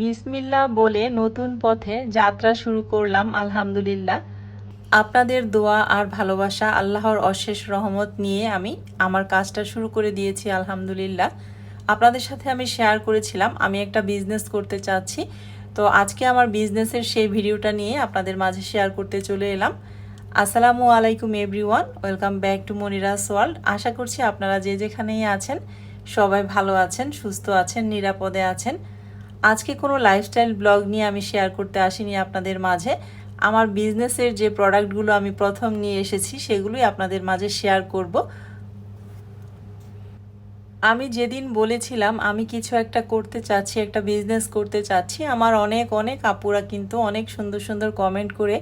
বিসমিল্লা বলে নতুন পথে যাত্রা শুরু করলাম, আলহামদুলিল্লাহ। আপনাদের দোয়া আর ভালোবাসা, আল্লাহর অশেষ রহমত নিয়ে আমি আমার কাজটা শুরু করে দিয়েছি, আলহামদুলিল্লাহ। আপনাদের সাথে আমি শেয়ার করেছিলাম, আমি একটা বিজনেস করতে চাচ্ছি। তো আজকে আমার বিজনেসের সেই ভিডিওটা নিয়ে আপনাদের মাঝে শেয়ার করতে চলে এলাম। আসসালামু আলাইকুম everyone, welcome back to Monira's world. আশা করছি আপনারা যে যেখানেই আছেন, সবাই ভালো আছেন, সুস্থ আছেন, নিরাপদে আছেন। আজকে কোনো লাইফস্টাইল ব্লগ নিয়ে আমি শেয়ার করতে আসিনি আপনাদের মাঝে। আমার বিজনেসের যে প্রোডাক্টগুলো আমি প্রথম নিয়ে এসেছি, সেগুলোই আপনাদের মাঝে শেয়ার করব। আমি যেদিন বলেছিলাম আমি কিছু একটা করতে চাচ্ছি, একটা বিজনেস করতে চাচ্ছি, আমার অনেক অনেক আপুরা কিন্তু অনেক সুন্দর সুন্দর কমেন্ট করে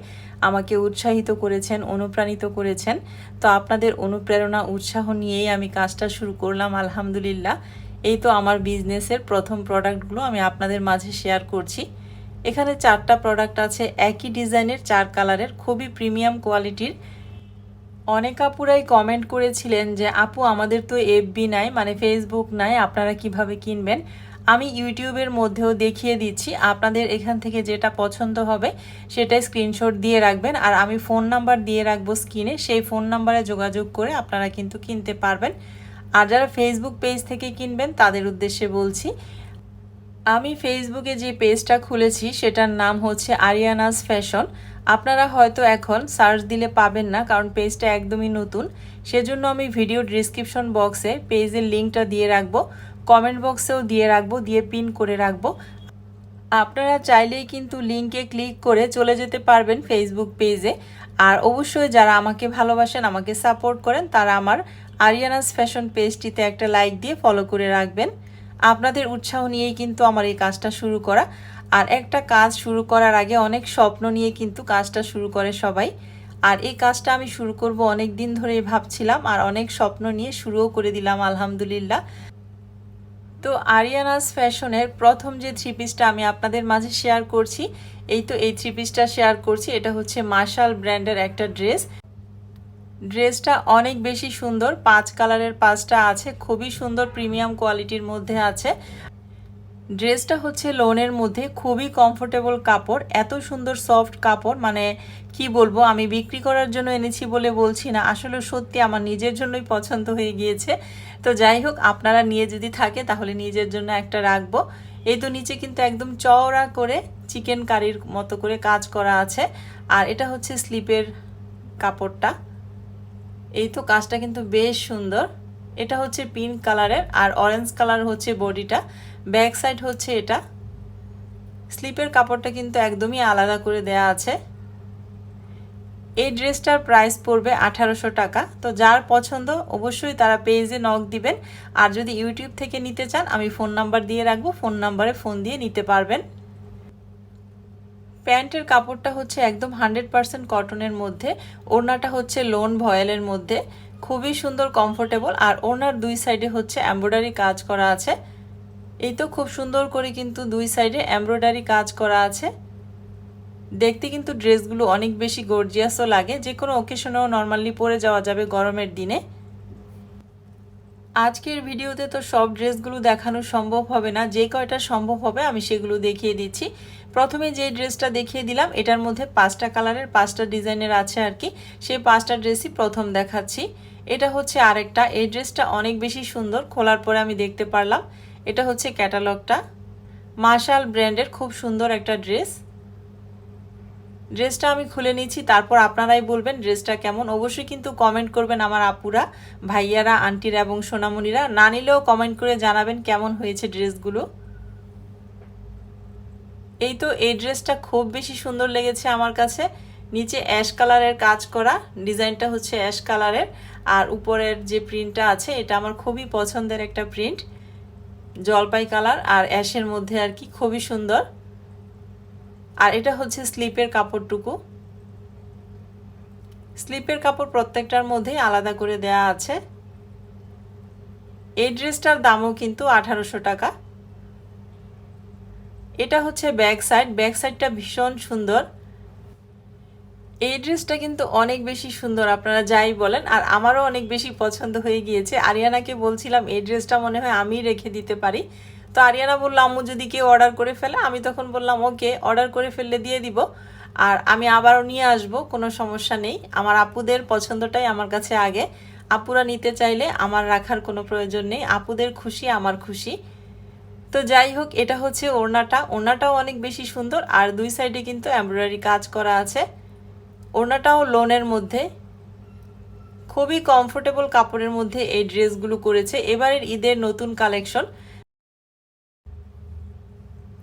আমাকে উৎসাহিত করেছেন, অনুপ্রাণিত করেছেন। তো আপনাদের অনুপ্রেরণা, উৎসাহ নিয়েই আমি কাজটা শুরু করলাম, আলহামদুলিল্লাহ। এই তো আমার বিজনেসের প্রথম প্রোডাক্টগুলো আমি আপনাদের মাঝে শেয়ার করছি। এখানে চারটা প্রোডাক্ট আছে, একই ডিজাইনের চার কালারের খুবই প্রিমিয়াম কোয়ালিটির অনেক আপুরাই কমেন্ট করেছিলেন যে, আপু, আমাদের তো এফবি নাই মানে ফেসবুক নাই, আপনারা কীভাবে কিনবেন? আমি ইউটিউবের মধ্যেও দেখিয়ে দিচ্ছি, আপনাদের এখান থেকে যেটা পছন্দ হবে, সেটাই স্ক্রিনশট দিয়ে রাখবেন। আর আমি ফোন নাম্বার দিয়ে রাখব স্ক্রিনে সেই ফোন নাম্বারে যোগাযোগ করে আপনারা কিন্তু কিনতে পারবেন। আর যারা ফেসবুক পেজ থেকে কিনবেন, তাদের উদ্দেশ্যে বলছি, আমি ফেসবুকে যে পেজটা খুলেছি, সেটার নাম হচ্ছে আরিয়ানাস ফ্যাশন আপনারা হয়তো এখন সার্চ দিলে পাবেন না, কারণ পেজটা একদমই নতুন। সেজন্য আমি ভিডিও ডিসক্রিপশন বক্সে পেজের লিঙ্কটা দিয়ে রাখব কমেন্ট বক্সেও দিয়ে রাখব, দিয়ে পিন করে রাখব। আপনারা চাইলেই কিন্তু লিঙ্কে ক্লিক করে চলে যেতে পারবেন ফেসবুক পেজে আর অবশ্যই যারা আমাকে ভালোবাসেন, আমাকে সাপোর্ট করেন, তারা আমার আরিয়ানাস ফ্যাশন পেজটিতে একটা লাইক দিয়ে ফলো করে রাখবেন। আপনাদের উৎসাহ নিয়েই কিন্তু আমার এই কাজটা শুরু করা। আর একটা কাজ শুরু করার আগে অনেক স্বপ্ন নিয়ে কিন্তু কাজটা শুরু করে সবাই। আর এই কাজটা আমি শুরু করব অনেক দিন ধরেই ভাবছিলাম, আর অনেক স্বপ্ন নিয়ে শুরুও করে দিলাম, আলহামদুলিল্লাহ। তো আরিয়ানাস ফ্যাশনের প্রথম যে থ্রি পিসটা আমি আপনাদের মাঝে শেয়ার করছি, এই তো এই থ্রি পিসটা শেয়ার করছি, এটা হচ্ছে মার্শাল ব্র্যান্ডের একটা ড্রেস। ড্রেসটা অনেক বেশি সুন্দর, পাঁচ কালারের পাঁচটা আছে, খুবই সুন্দর প্রিমিয়াম কোয়ালিটির মধ্যে আছে। ড্রেসটা হচ্ছে লোনের মধ্যে খুবই কমফোর্টেবল কাপড়, এত সুন্দর সফট কাপড় মানে কি বলব, আমি বিক্রি করার জন্য এনেছি বলে বলছি না, আসলে সত্যি আমার নিজের জন্যই পছন্দ হয়ে গিয়েছে। তো যাই হোক, আপনারা নিয়ে যদি থাকে তাহলে নিজের জন্য একটা রাখব। এই তো নিচে কিন্তু একদম চওড়া করে চিকেন কারির মতো করে কাজ করা আছে। আর এটা হচ্ছে স্লিপের কাপড়টা। এই তো কাজটা কিন্তু বেশ সুন্দর। এটা হচ্ছে পিঙ্ক কালারের আর অরেঞ্জ কালার হচ্ছে বডিটা ব্যাক সাইড হচ্ছে এটা। স্লিপের কাপড়টা কিন্তু একদমই আলাদা করে দেয়া আছে। এই ড্রেসটার প্রাইস পড়বে আঠারোশো টাকা। তো যার পছন্দ অবশ্যই তারা পেজে নক দিবেন। আর যদি ইউটিউব থেকে নিতে চান, আমি ফোন নাম্বার দিয়ে রাখব। ফোন নাম্বারে ফোন দিয়ে নিতে পারবেন। প্যান্টের কাপড়টা হচ্ছে একদম হান্ড্রেড পারসেন্ট কটনের মধ্যে। ওড়নাটা হচ্ছে লোন ভয়েলের মধ্যে। খুবই সুন্দর, কমফোর্টেবল। আর ওড়নার দুই সাইডে হচ্ছে এমব্রয়ডারি কাজ করা আছে। এই তো খুব সুন্দর করে কিন্তু দুই সাইডে এমব্রয়ডারি কাজ করা আছে। দেখতে কিন্তু ড্রেসগুলো অনেক বেশি গর্জিয়াসও লাগে। যে কোনো ওকেশনেও নর্মালি পরে যাওয়া যাবে গরমের দিনে। আজকের ভিডিওতে তো সব ড্রেসগুলো দেখানো সম্ভব হবে না। যে কয়টা সম্ভব হবে আমি সেগুলো দেখিয়ে দিচ্ছি। প্রথমে যে ড্রেসটা দেখিয়ে দিলাম, এটার মধ্যে পাঁচটা কালারের পাঁচটা ডিজাইনের আছে আর কি। সেই পাঁচটা ড্রেসই প্রথম দেখাচ্ছি। এটা হচ্ছে আরেকটা। এই ড্রেসটা অনেক বেশি সুন্দর। খোলার পরে আমি দেখতে পারলাম। এটা হচ্ছে ক্যাটালগটা। মার্শাল ব্র্যান্ডের খুব সুন্দর একটা ড্রেস। ড্রেসটা আমি খুলে নিচ্ছি, তারপর আপনারাই বলবেন ড্রেসটা কেমন। অবশ্যই কিন্তু কমেন্ট করবেন আমার আপুরা, ভাইয়ারা, আন্টিরা এবং সোনামণিরা। না নিলেও কমেন্ট করে জানাবেন কেমন হয়েছে ড্রেসগুলো। এই তো এই ড্রেসটা খুব বেশি সুন্দর লেগেছে আমার কাছে। নিচে অ্যাশ কালারের কাজ করা, ডিজাইনটা হচ্ছে অ্যাশ কালারের। আর উপরের যে প্রিন্টটা আছে, এটা আমার খুবই পছন্দের একটা প্রিন্ট জলপাই কালার আর অ্যাশের মধ্যে আর কি খুবই সুন্দর। আর এটা হচ্ছে স্লিপের কাপড়টুকু। স্লিপের কাপড় প্রত্যেকটার মধ্যেই আলাদা করে দেয়া আছে। এই ড্রেসটার দামও কিন্তু আঠারোশো টাকা। এটা হচ্ছে ব্যাক সাইড। ব্যাক সাইডটা ভীষণ সুন্দর। এই ড্রেসটা কিন্তু অনেক বেশি সুন্দর, আপনারা যাই বলেন। আর আমারও অনেক বেশি পছন্দ হয়ে গিয়েছে। আরিয়ানাকে বলছিলাম, এই ড্রেসটা মনে হয় আমি রেখে দিতে পারি। তো আরিয়ানা বলল, আম্মু, যদি কেউ অর্ডার করে ফেলে, আমি তখন বললাম, ওকে, অর্ডার করে ফেললে দিয়ে দিব। আর আমি আবারও নিয়ে আসব, কোনো সমস্যা নেই। আমার আপুদের পছন্দটাই আমার কাছে আগে। আপুরা নিতে চাইলে আমার রাখার কোনো প্রয়োজন নেই। আপুদের খুশি, আমার খুশি। তো যাই হোক, এটা হচ্ছে ওড়নাটা। ওড়নাটাও অনেক বেশি সুন্দর। আর দুই সাইডে কিন্তু এমব্রয়ডারি কাজ করা আছে। ওড়নাটাও লোনের মধ্যে। খুবই কমফোর্টেবল কাপড়ের মধ্যে এই ড্রেসগুলো করেছে। এবারের ঈদের নতুন কালেকশন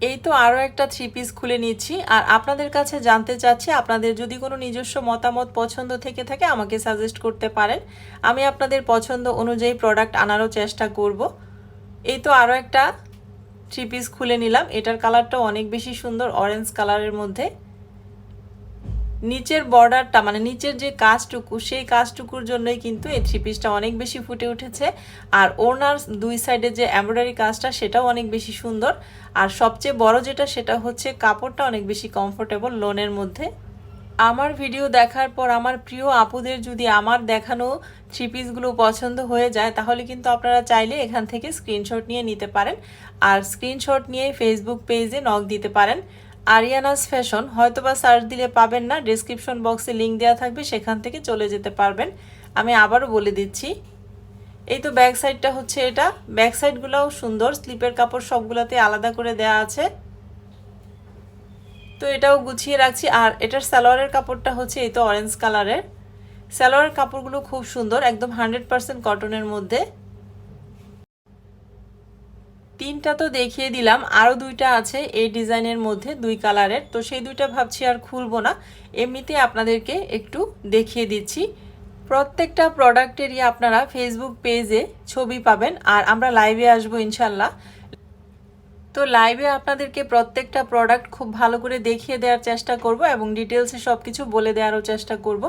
এই তো আরও একটা থ্রি পিস খুলে নিচ্ছি। আর আপনাদের কাছে জানতে চাচ্ছি, আপনাদের যদি কোনো নিজস্ব মতামত পছন্দ থেকে থাকে, আমাকে সাজেস্ট করতে পারেন। আমি আপনাদের পছন্দ অনুযায়ী প্রোডাক্ট আনারও চেষ্টা করব। এই তো আরও একটা থ্রি পিস খুলে নিলাম। এটার কালারটা অনেক বেশি সুন্দর অরেঞ্জ কালারের মধ্যে। নিচের বর্ডারটা মানে নিচের যে কাজটুকু, সেই কাজটুকুর জন্যই কিন্তু এই থ্রি পিসটা অনেক বেশি ফুটে উঠেছে। আর ওনার দুই সাইডে যে এমব্রয়ডারি কাজটা, সেটাও অনেক বেশি সুন্দর। আর সবচেয়ে বড় যেটা, সেটা হচ্ছে কাপড়টা অনেক বেশি কমফোর্টেবল লোনের মধ্যে। আমার ভিডিও দেখার পর আমার প্রিয় আপুদের যদি আমার দেখানো থ্রি পিসগুলো পছন্দ হয়ে যায়, তাহলে কিন্তু আপনারা চাইলে এখান থেকে স্ক্রিনশট নিয়ে নিতে পারেন। আর স্ক্রিনশট নিয়ে ফেসবুক পেজে নক দিতে পারেন। আরিয়ানাস ফ্যাশন, হয়তোবা সার্চ দিলে পাবেন না ডিসক্রিপশন বক্সে লিঙ্ক দেওয়া থাকবে, সেখান থেকে চলে যেতে পারবেন। আমি আবারও বলে দিচ্ছি, এই তো ব্যাক সাইডটা হচ্ছে এটা। ব্যাক সাইডগুলোও সুন্দর, স্লিপের কাপড় সবগুলোতে আলাদা করে দেওয়া আছে। তো এটাও গুছিয়ে রাখছি, আর এটার সালোয়ারের কাপড়টা হচ্ছে এই তো অরেঞ্জ কালারের সালোয়ারের কাপড়গুলো খুব সুন্দর, একদম হান্ড্রেড পারসেন্ট কটনের মধ্যে। তিনটা তো দেখিয়ে দিলাম আরও দুইটা আছে এই ডিজাইনের মধ্যে, দুই কালারের। তো সেই দুইটা ভাবছি আর খুলবো না। এমনিতে আপনাদেরকে একটু দেখিয়ে দিচ্ছি। প্রত্যেকটা প্রোডাক্টেরই আপনারা ফেসবুক পেজে ছবি পাবেন, আর আমরা লাইভে আসব ইনশাল্লাহ তো লাইভে আপনাদেরকে প্রত্যেকটা প্রোডাক্ট খুব ভালো করে দেখিয়ে দেওয়ার চেষ্টা করব এবং ডিটেলসে সব কিছু বলে দেওয়ারও চেষ্টা করব।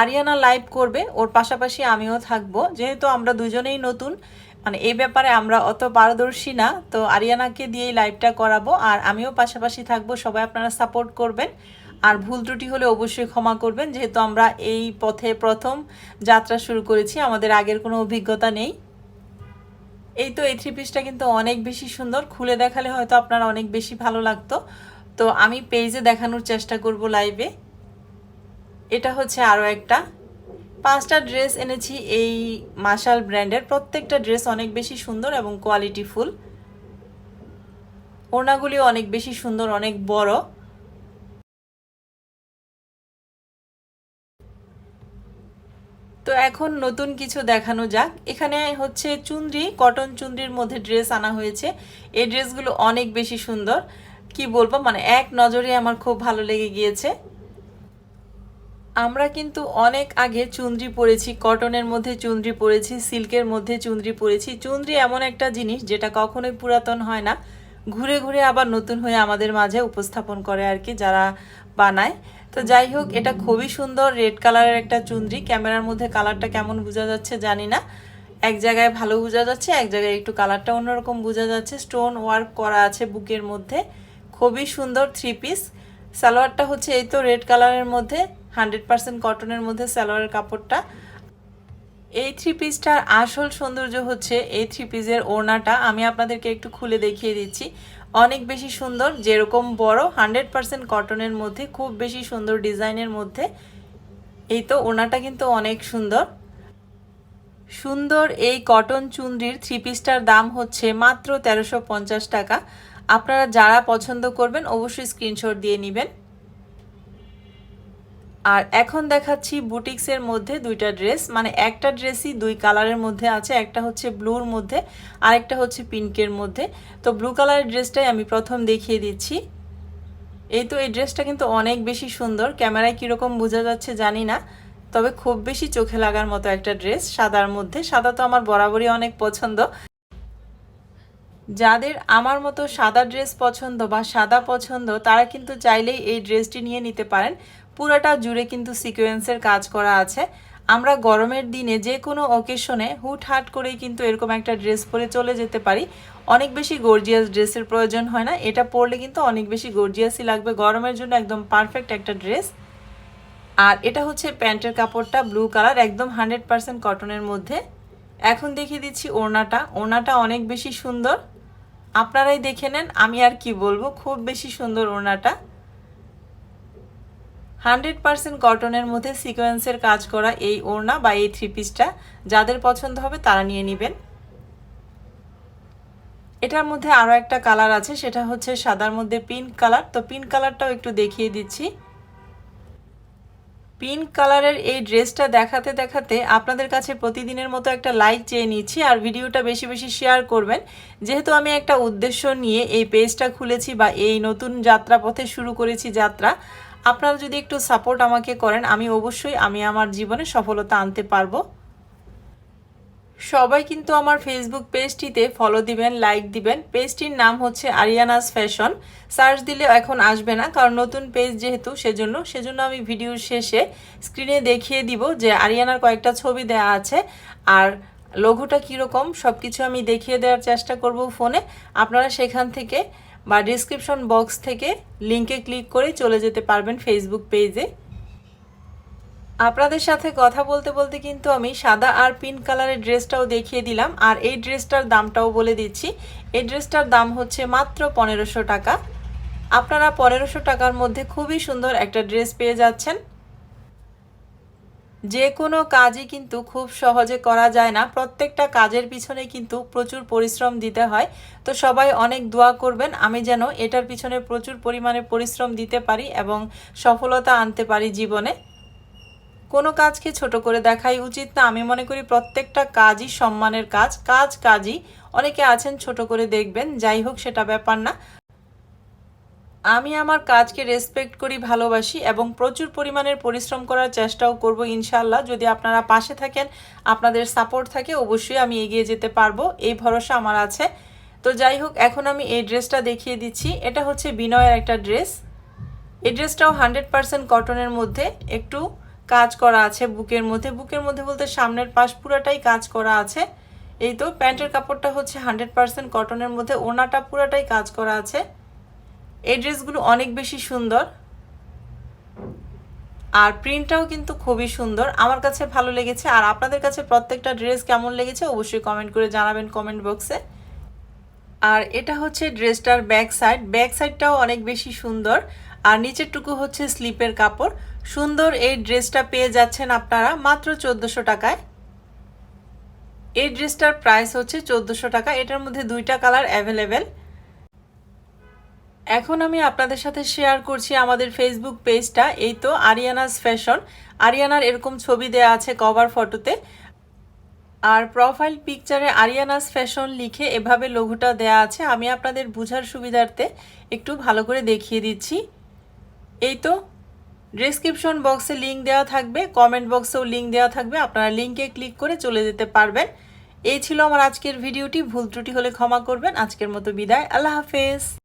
আরিয়ানা লাইভ করবে, ওর পাশাপাশি আমিও থাকব। যেহেতু আমরা দুজনেই নতুন মানে এই ব্যাপারে আমরা অত পারদর্শী না, তো আরিয়ানাকে দিয়েই লাইভটা করাবো। আর আমিও পাশাপাশি থাকব, সবাই আপনারা সাপোর্ট করবেন। আর ভুল ত্রুটি হলে অবশ্যই ক্ষমা করবেন, যেহেতু আমরা এই পথে প্রথম যাত্রা শুরু করেছি, আমাদের আগের কোনো অভিজ্ঞতা নেই। এই তো, এই থ্রি পিসটা কিন্তু অনেক বেশি সুন্দর, খুলে দেখালে হয়তো আপনার অনেক বেশি ভালো লাগতো। তো আমি পেজে দেখানোর চেষ্টা করব লাইভে এটা হচ্ছে আরও একটা। পাঁচটা ড্রেস এনেছি এই মাশাল ব্র্যান্ডের। প্রত্যেকটা ড্রেস অনেক বেশি সুন্দর এবং কোয়ালিটি ফুল। ওড়নাগুলিও অনেক বেশি সুন্দর, অনেক বড়। তো এখন নতুন কিছু দেখানো যাক। এখানে হচ্ছে চুন্দ্রি, কটন চুন্দ্রির মধ্যে ড্রেস আনা হয়েছে। এই ড্রেসগুলো অনেক বেশি সুন্দর। কি বলব মানে এক নজরে আমার খুব ভালো লেগে গিয়েছে। আমরা কিন্তু অনেক আগে চুন্দ্রি পরেছি, কটনের মধ্যে চুন্দ্রি পরেছি, সিল্কের মধ্যে চুন্দ্রি পরেছি। চুন্দ্রি এমন একটা জিনিস যেটা কখনোই পুরাতন হয় না। ঘুরে ঘুরে আবার নতুন হয়ে আমাদের মাঝে উপস্থাপন করে আর কি যারা বানায়। তো যাই হোক, এটা খুবই সুন্দর রেড কালারের একটা চুন্দ্রি। ক্যামেরার মধ্যে কালারটা কেমন বোঝা যাচ্ছে জানি না। এক জায়গায় ভালো বোঝা যাচ্ছে, এক জায়গায় একটু কালারটা অন্যরকম বোঝা যাচ্ছে। স্টোন ওয়ার্ক করা আছে বুকের মধ্যে। খুবই সুন্দর থ্রি পিস সালোয়ারটা হচ্ছে এই তো রেড কালারের মধ্যে। হান্ড্রেড পার্সেন্ট কটনের মধ্যে সালোয়ারের কাপড়টা। এই থ্রি পিসটার আসল সৌন্দর্য হচ্ছে এই থ্রি পিসের ওড়নাটা। আমি আপনাদেরকে একটু খুলে দেখিয়ে দিচ্ছি। অনেক বেশি সুন্দর, যেরকম বড়, হান্ড্রেড পার্সেন্ট কটনের মধ্যে, খুব বেশি সুন্দর ডিজাইনের মধ্যে। এই তো, ওড়নাটা কিন্তু অনেক সুন্দর। সুন্দর এই কটন চুনরির থ্রি পিসটার দাম হচ্ছে মাত্র তেরোশো টাকা। আপনারা যারা পছন্দ করবেন, অবশ্যই স্ক্রিনশট দিয়ে নেবেন। আর এখন দেখাচ্ছি বুটিক্সের মধ্যে দুইটা ড্রেস মানে একটা ড্রেসই দুই কালারের মধ্যে আছে, একটা হচ্ছে ব্লুর মধ্যে, আরেকটা হচ্ছে পিঙ্কের মধ্যে। তো ব্লু কালারের ড্রেসটাই আমি প্রথম দেখিয়ে দিচ্ছি। এই তো এই ড্রেসটা কিন্তু অনেক বেশি সুন্দর, ক্যামেরায় কীরকম বোঝা যাচ্ছে জানি না, তবে খুব বেশি চোখে লাগার মতো একটা ড্রেস, সাদার মধ্যে। সাদা তো আমার বরাবরই অনেক পছন্দ। যাদের আমার মতো সাদা ড্রেস পছন্দ বা সাদা পছন্দ, তারা কিন্তু চাইলেই এই ড্রেসটি নিয়ে নিতে পারেন। পুরোটা জুড়ে কিন্তু সিকোয়েন্সের কাজ করা আছে। আমরা গরমের দিনে যে কোনো অকেশনে হুট হাট করেই কিন্তু এরকম একটা ড্রেস পরে চলে যেতে পারি। অনেক বেশি গর্জিয়াস ড্রেসের প্রয়োজন হয় না। এটা পরলে কিন্তু অনেক বেশি গর্জিয়াসই লাগবে। গরমের জন্য একদম পারফেক্ট একটা ড্রেস আর এটা হচ্ছে প্যান্টের কাপড়টা ব্লু কালার একদম হান্ড্রেড পারসেন্ট কটনের মধ্যে। এখন দেখিয়ে দিচ্ছি ওড়নাটা। ওড়নাটা অনেক বেশি সুন্দর। আপনারাই দেখে নেন, আমি আর কি বলব, খুব বেশি সুন্দর ওড়নাটা। হান্ড্রেড পারসেন্ট কটনের মধ্যে সিকোয়েন্সের কাজ করা এই ওড়না বা এই থ্রি পিসটা যাদের পছন্দ হবে তারা নিয়ে নেবেন। এটার মধ্যে আরও একটা কালার আছে, সেটা হচ্ছে সাদার মধ্যে পিঙ্ক কালার তো পিঙ্ক কালারটাও একটু দেখিয়ে দিচ্ছি। পিঙ্ক কালারের এই ড্রেসটা দেখাতে দেখাতে আপনাদের কাছে প্রতিদিনের মতো একটা লাইক চেয়ে নিচ্ছি আর ভিডিওটা বেশি বেশি শেয়ার করবেন। যেহেতু আমি একটা উদ্দেশ্য নিয়ে এই পেজটা খুলেছি বা এই নতুন যাত্রা পথে শুরু করেছি যাত্রা আপনারা যদি একটু সাপোর্ট আমাকে করেন, আমি অবশ্যই, আমি আমার জীবনে সফলতা আনতে পারব। সবাই কিন্তু আমার ফেসবুক পেজটিতে ফলো দিবেন লাইক দিবেন। পেজটির নাম হচ্ছে আরিয়ানাস ফ্যাশন সার্চ দিলে এখন আসবে না, কারণ নতুন পেজ যেহেতু, সেজন্য সেজন্য আমি ভিডিওর শেষে স্ক্রিনে দেখিয়ে দিব যে আরিয়ানার কয়েকটা ছবি দেওয়া আছে। আর লঘুটা কীরকম সব কিছু আমি দেখিয়ে দেওয়ার চেষ্টা করব ফোনে আপনারা সেখান থেকে বা ডিসক্রিপশন বক্স থেকে লিঙ্কে ক্লিক করে চলে যেতে পারবেন ফেসবুক পেজে আপনাদের সাথে কথা বলতে বলতে কিন্তু আমি সাদা আর পিঙ্ক কালারের ড্রেসটাও দেখিয়ে দিলাম। আর এই ড্রেসটার দামটাও বলে দিচ্ছি। এই ড্রেসটার দাম হচ্ছে মাত্র পনেরোশো টাকা। আপনারা পনেরোশো টাকার মধ্যে খুবই সুন্দর একটা ড্রেস পেয়ে যাচ্ছেন। যে কোনো কাজই কিন্তু খুব সহজে করা যায় না। প্রত্যেকটা কাজের পিছনে কিন্তু প্রচুর পরিশ্রম দিতে হয়। তো সবাই অনেক দোয়া করবেন, আমি যেন এটার পিছনে প্রচুর পরিমাণে পরিশ্রম দিতে পারি এবং সফলতা আনতে পারি জীবনে। কোনো কাজকে ছোট করে দেখাই উচিত না। আমি মনে করি প্রত্যেকটা কাজই সম্মানের কাজ। কাজ কাজই অনেকে আছেন ছোট করে দেখবেন, যাই হোক সেটা ব্যাপার না। আমি আমার কাজকে রেসপেক্ট করি, ভালোবাসি এবং প্রচুর পরিমাণের পরিশ্রম করার চেষ্টাও করব ইনশাল্লাহ যদি আপনারা পাশে থাকেন, আপনাদের সাপোর্ট থাকে, অবশ্যই আমি এগিয়ে যেতে পারব। এই ভরসা আমার আছে। তো যাই হোক, এখন আমি এই ড্রেসটা দেখিয়ে দিচ্ছি। এটা হচ্ছে বিনয়ের একটা ড্রেস। এই ড্রেসটাও হান্ড্রেড পারসেন্ট কটনের মধ্যে। একটু কাজ করা আছে বুকের মধ্যে। বুকের মধ্যে বলতে সামনের পাশ পুরাটাই কাজ করা আছে। এই তো, প্যান্টের কাপড়টা হচ্ছে হান্ড্রেড পারসেন্ট কটনের মধ্যে। ওনাটা পুরাটাই কাজ করা আছে। এই ড্রেসগুলো অনেক বেশি সুন্দর। আর প্রিন্টটাও কিন্তু খুবই সুন্দর। আমার কাছে ভালো লেগেছে। আর আপনাদের কাছে প্রত্যেকটা ড্রেস কেমন লেগেছে অবশ্যই কমেন্ট করে জানাবেন কমেন্ট বক্সে আর এটা হচ্ছে ড্রেসটার ব্যাক সাইড। ব্যাক সাইডটাও অনেক বেশি সুন্দর। আর নিচেরটুকু হচ্ছে স্লিপের কাপড়। সুন্দর এই ড্রেসটা পেয়ে যাচ্ছেন আপনারা মাত্র চোদ্দোশো টাকায়। এই ড্রেসটার প্রাইস হচ্ছে চোদ্দোশো টাকা। এটার মধ্যে দুইটা কালার অ্যাভেলেবেল। এখন আমি আপনাদের সাথে শেয়ার করছি আমাদের ফেসবুক পেজটা এই তো আরিয়ানাস ফ্যাশন আরিয়ানার এরকম ছবি দেয়া আছে কভার ফটোতে আর প্রোফাইল পিকচারে আরিয়ানাস ফ্যাশন লিখে এভাবে লঘুটা দেয়া আছে। আমি আপনাদের বুঝার সুবিধার্থে একটু ভালো করে দেখিয়ে দিচ্ছি। এই তো ডিসক্রিপশন বক্সে লিঙ্ক দেওয়া থাকবে কমেন্ট বক্সেও লিঙ্ক দেওয়া থাকবে। আপনারা লিঙ্কে ক্লিক করে চলে যেতে পারবেন। এই ছিল আমার আজকের ভিডিওটি ভুল ত্রুটি হলে ক্ষমা করবেন। আজকের মতো বিদায়। আল্লাহ হাফেজ।